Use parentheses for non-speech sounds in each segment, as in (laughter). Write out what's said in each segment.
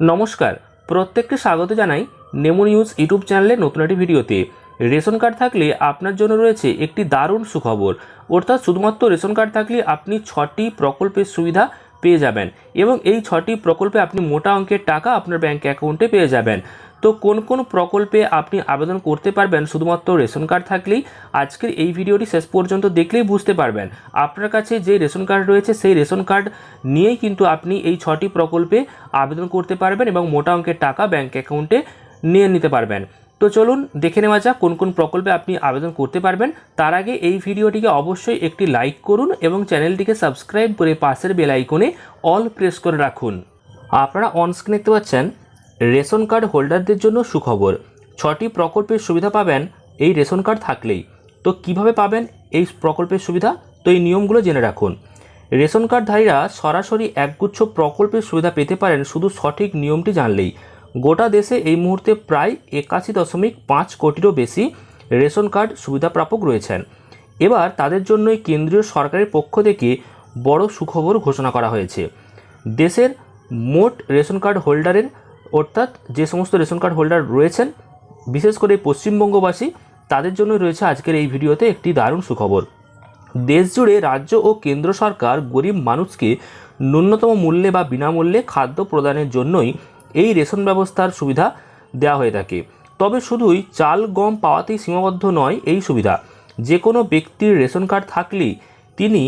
নমস্কার, প্রত্যেককে স্বাগত জানাই নেমো নিউজ ইউটিউব চ্যানেলে নতুন একটি ভিডিওতে। রেশন কার্ড থাকলে আপনার জন্য রয়েছে একটি দারুণ সুখবর। অর্থাৎ শুধুমাত্র রেশন কার্ড থাকলে আপনি ছটি প্রকল্পের সুবিধা পেয়ে যাবেন এবং এই ছটি প্রকল্পে আপনি মোটা অঙ্কের টাকা আপনার ব্যাঙ্ক অ্যাকাউন্টে পেয়ে যাবেন। তো কোন কোন প্রকল্পে আপনি আবেদন করতে পারবেন? শুধুমাত্র রেশন কার্ড থাকলেই আজকের এই ভিডিওটি শেষ পর্যন্ত দেখলেই বুঝতে পারবেন। আপনার কাছে যে রেশন কার্ড রয়েছে, সেই রেশন কার্ড নিয়েই কিন্তু আপনি এই ছটি প্রকল্পে আবেদন করতে পারবেন এবং মোটা অঙ্কের টাকা ব্যাঙ্ক অ্যাকাউন্টে নিয়ে নিতে পারবেন। তো চলুন দেখে নেওয়া যাক কোন কোন প্রকল্পে আপনি আবেদন করতে পারবেন। তার আগে এই ভিডিওটিকে অবশ্যই একটি লাইক করুন এবং চ্যানেলটিকে সাবস্ক্রাইব করে পাশের বেল আইকনে অল প্রেস করে রাখুন। আপনারা অনস্ক্রিন দেখতে পাচ্ছেন রেশন কার্ড হোল্ডারদের জন্য সুখবর। ছটি প্রকল্পের সুবিধা পাবেন, এই রেশন কার্ড থাকলেই। তো কীভাবে পাবেন এই প্রকল্পের সুবিধা? তো এই নিয়মগুলো জেনে রাখুন। রেশন কার্ডধারীরা সরাসরি একগুচ্ছ প্রকল্পের সুবিধা পেতে পারেন শুধু সঠিক নিয়মটি জানলেই। গোটা দেশে এই মুহূর্তে প্রায় একাশি দশমিক পাঁচ কোটিরও বেশি রেশন কার্ড সুবিধাপ্রাপক রয়েছেন। এবার তাদের জন্যই কেন্দ্রীয় সরকারের পক্ষ থেকে বড় সুখবর ঘোষণা করা হয়েছে। দেশের মোট রেশন কার্ড হোল্ডারের অর্থাৎ যে সমস্ত রেশন কার্ড হোল্ডার রয়েছেন, বিশেষ করে পশ্চিমবঙ্গবাসী, তাদের জন্য রয়েছে আজকের এই ভিডিওতে একটি দারুণ সুখবর। দেশ জুড়ে রাজ্য ও কেন্দ্র সরকার গরিব মানুষকে ন্যূনতম মূল্যে বা বিনামূল্যে খাদ্য প্রদানের জন্যই এই রেশন ব্যবস্থার সুবিধা দেওয়া হয়ে থাকে। তবে শুধুই চাল, গম পাওয়াতেই সীমাবদ্ধ নয় এই সুবিধা। যে কোনো ব্যক্তির রেশন কার্ড থাকলেই তিনি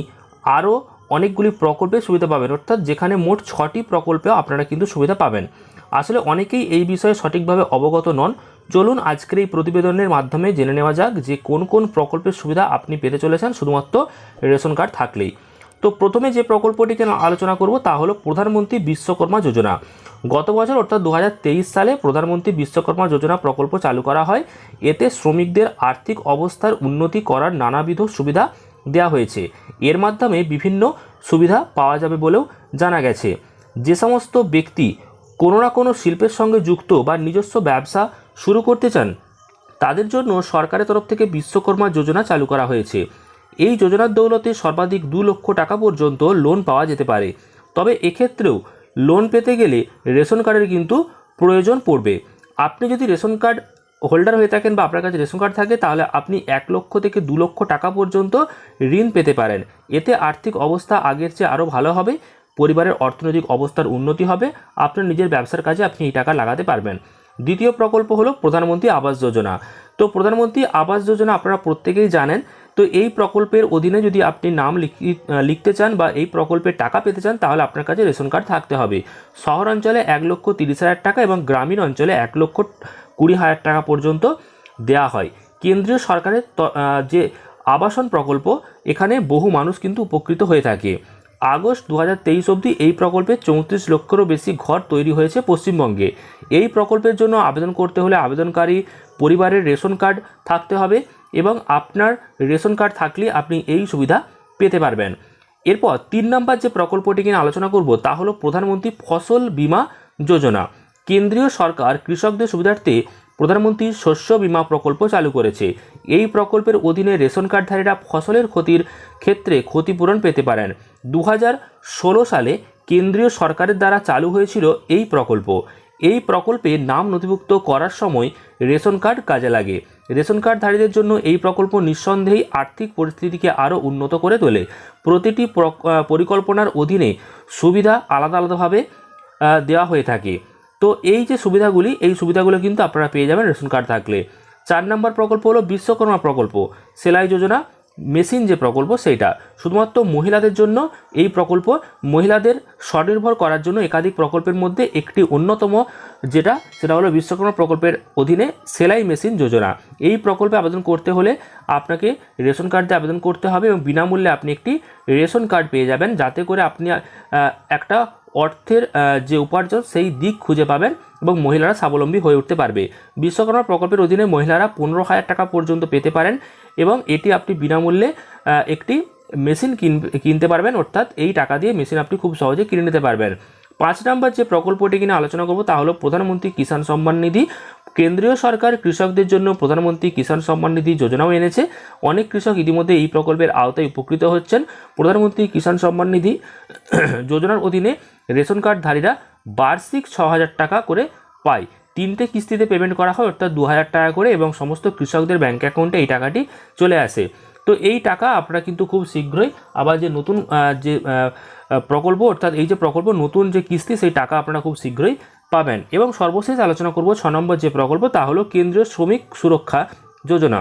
আরও অনেকগুলি প্রকল্পে সুবিধা পাবেন। অর্থাৎ যেখানে মোট ছটি প্রকল্পে আপনারা কিন্তু সুবিধা পাবেন। আসলে অনেকেই এই বিষয়ে সঠিকভাবে অবগত নন। চলুন আজকের এই প্রতিবেদনের মাধ্যমে জেনে নেওয়া যাক যে কোন কোন প্রকল্পের সুবিধা আপনি পেতে চলেছেন শুধুমাত্র রেশন কার্ড থাকলেই। তো প্রথমে যে প্রকল্পটিকে আলোচনা করব তা হলো প্রধানমন্ত্রী বিশ্বকর্মা যোজনা। গত বছর অর্থাৎ দু হাজার তেইশ সালে প্রধানমন্ত্রী বিশ্বকর্মা যোজনা প্রকল্প চালু করা হয়। এতে শ্রমিকদের আর্থিক অবস্থার উন্নতি করার নানাবিধ সুবিধা দেওয়া হয়েছে। এর মাধ্যমে বিভিন্ন সুবিধা পাওয়া যাবে বলেও জানা গেছে। যে সমস্ত ব্যক্তি কোনো না কোনো শিল্পের সঙ্গে যুক্ত বা নিজস্ব ব্যবসা শুরু করতে চান, তাদের জন্য সরকারের তরফ থেকে বিশ্বকর্মা যোজনা চালু করা হয়েছে। এই যোজনার দৌলতে সর্বাধিক দু লক্ষ টাকা পর্যন্ত লোন পাওয়া যেতে পারে। তবে এক্ষেত্রেও লোন পেতে গেলে রেশন কার্ডের কিন্তু প্রয়োজন পড়বে। আপনি যদি রেশন কার্ড হোল্ডার হয়ে থাকেন বা আপনার কাছে রেশন কার্ড থাকে, তাহলে আপনি এক লক্ষ থেকে দু লক্ষ টাকা পর্যন্ত ঋণ পেতে পারেন। এতে আর্থিক অবস্থা আগের চেয়ে আরও ভালো হবে পরিবারের অর্থনৈতিক অবস্থার উন্নতি হবে, আপনার নিজের ব্যবসার কাজে আপনি এই টাকা লাগাতে পারবেন। দ্বিতীয় প্রকল্প হলো প্রধানমন্ত্রী আবাস যোজনা। তো প্রধানমন্ত্রী আবাস যোজনা আপনারা প্রত্যেকেই জানেন, তো এই প্রকল্পের অধীনে যদি আপনি নাম লিখি- লিখতে চান বা এই প্রকল্পের টাকা পেতে চান, তাহলে আপনার কাছে রেশন কার্ড থাকতে হবে। শহর অঞ্চলে এক লক্ষ তিরিশ হাজার টাকা এবং গ্রামীণ অঞ্চলে এক লক্ষ কুড়ি হাজার টাকা পর্যন্ত দেওয়া হয়। কেন্দ্রীয় সরকারের যে আবাসন প্রকল্প, এখানে বহু মানুষ কিন্তু উপকৃত হয়ে থাকে। আগস্ট দু হাজার তেইশ অবধি এই প্রকল্পে চৌত্রিশ লক্ষেরও বেশি ঘর তৈরি হয়েছে পশ্চিমবঙ্গে। এই প্রকল্পের জন্য আবেদন করতে হলে আবেদনকারী পরিবারের রেশন কার্ড থাকতে হবে এবং আপনার রেশন কার্ড থাকলে আপনি এই সুবিধা পেতে পারবেন। এরপর তিন নম্বর যে প্রকল্পটি নিয়ে আলোচনা করব তা হলো প্রধানমন্ত্রী ফসল বীমা যোজনা। কেন্দ্রীয় সরকার কৃষকদের সুবিধার্থে প্রধানমন্ত্রী শস্য বিমা প্রকল্প চালু করেছে। এই প্রকল্পের অধীনে রেশন কার্ডধারীরা ফসলের ক্ষতির ক্ষেত্রে ক্ষতিপূরণ পেতে পারেন। দু সালে কেন্দ্রীয় সরকারের দ্বারা চালু হয়েছিল এই প্রকল্প। এই প্রকল্পে নাম নথিভুক্ত করার সময় রেশন কার্ড কাজে লাগে। রেশন কার্ডধারীদের জন্য এই প্রকল্প নিঃসন্দেহেই আর্থিক পরিস্থিতিকে আরও উন্নত করে তোলে। প্রতিটি প্রক- পরিকল্পনার অধীনে সুবিধা আলাদা আলাদাভাবে দেওয়া হয়ে থাকে। তো এই যে সুবিধাগুলি, এই সুবিধাগুলো কিন্তু আপনারা পেয়ে যাবেন রেশন কার্ড থাকলে। চার নম্বর প্রকল্প হলো বিশ্বকর্মা প্রকল্প। সেলাই যোজনা মেশিন যে প্রকল্প সেইটা। শুধুমাত্র মহিলাদের জন্য এই প্রকল্প মহিলাদের স্বনির্ভর করার জন্য একাধিক প্রকল্পের মধ্যে একটি অন্যতম যেটা, সেটা হলো বিশ্বকর্মা প্রকল্পের অধীনে সেলাই মেশিন যোজনা। এই প্রকল্পে আবেদন করতে হলে আপনাকে রেশন কার্ড আবেদন করতে হবে এবং বিনামূল্যে আপনি একটি রেশন কার্ড পেয়ে যাবেন। যাতে করে আপনি একটা অর্থের যে উপার্জন সেই দিক খুঁজে পাবেন এবং মহিলারা স্বাবলম্বী হয়ে উঠতে পারবে। বিশ্বকর্মা প্রকল্পের অধীনে মহিলারা পনেরো হাজার টাকা পর্যন্ত পেতে পারেন। এবং এটি আপনি বিনামূল্যে একটি মেশিন কিনতে পারবেন, অর্থাৎ এই টাকা দিয়ে মেশিন আপনি খুব সহজে কিনে নিতে পারবেন। পাঁচ নম্বর যে প্রকল্পটি কিনে আলোচনা করব তা হলো প্রধানমন্ত্রী কিষাণ সম্মান নিধি। কেন্দ্রীয় সরকার কৃষকদের জন্য প্রধানমন্ত্রী কিষাণ সম্মান নিধি যোজনাও এনেছে। অনেক কৃষক ইতিমধ্যে এই প্রকল্পের আওতায় উপকৃত হচ্ছেন। প্রধানমন্ত্রী কিষাণ সম্মান নিধি (clears throat) যোজনার অধীনে রেশন কার্ডধারীরা বার্ষিক ছ হাজার টাকা করে পায়। তিনটে কিস্তিতে পেমেন্ট করা হয়, অর্থাৎ দু হাজার টাকা করে এবং সমস্ত কৃষকদের ব্যাঙ্ক অ্যাকাউন্টে এই টাকাটি চলে আসে। তো এই টাকা আপনারা কিন্তু খুব শীঘ্রই আবার যে নতুন যে প্রকল্প, অর্থাৎ এই যে প্রকল্প, নতুন যে কিস্তি, সেই টাকা আপনারা খুব শীঘ্রই পাবেন। এবং সর্বশেষ আলোচনা করব ছ নম্বর যে প্রকল্প, তা হলো কেন্দ্রীয় শ্রমিক সুরক্ষা যোজনা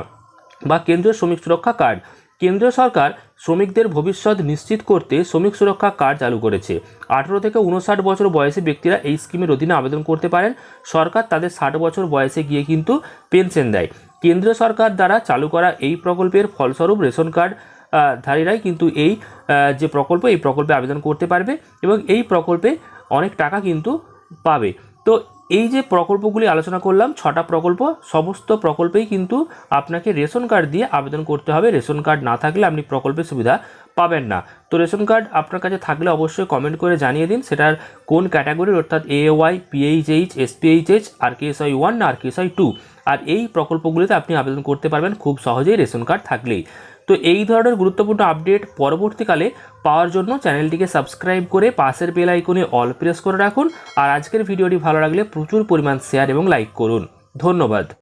বা কেন্দ্রীয় শ্রমিক সুরক্ষা কার্ড। কেন্দ্রীয় সরকার শ্রমিকদের ভবিষ্যৎ নিশ্চিত করতে শ্রমিক সুরক্ষা কার্ড চালু করেছে। আঠেরো থেকে উনষাট বছর বয়সী ব্যক্তিরা এই স্কিমের অধীনে আবেদন করতে পারেন। সরকার তাদের ষাট বছর বয়সে গিয়ে কিন্তু পেনশন দেয়। কেন্দ্রীয় সরকার দ্বারা চালু করা এই প্রকল্পের ফলস্বরূপ রেশন কার্ড ধারীরাই কিন্তু এই যে প্রকল্প, এই প্রকল্পে আবেদন করতে পারবে এবং এই প্রকল্পে অনেক টাকা কিন্তু পাবে। তো এই যে প্রকল্পগুলি আলোচনা করলাম, ছটা প্রকল্প, সমস্ত প্রকল্পেই কিন্তু আপনাকে রেশন কার্ড দিয়ে আবেদন করতে হবে। রেশন কার্ড না থাকলে আপনি প্রকল্পের সুবিধা পাবেন না। তো রেশন কার্ড আপনার কাছে থাকলে অবশ্যই কমেন্ট করে জানিয়ে দিন, সেটার কোন ক্যাটাগরির অর্থাৎ A Y PHH SPHH R KSY one না আর কেএসআই টু আর এই প্রকল্পগুলিতে আপনি আবেদন করতে পারবেন খুব সহজেই রেশন কার্ড থাকলেই। তো এই ধরনের গুরুত্বপূর্ণ আপডেট পরবর্তীকালে পাওয়ার জন্য চ্যানেলটিকে সাবস্ক্রাইব করে পাশের বেল আইকনে অল প্রেস করে রাখুন। আর আজকের ভিডিওটি ভালো লাগলে প্রচুর পরিমাণ শেয়ার এবং লাইক করুন। ধন্যবাদ।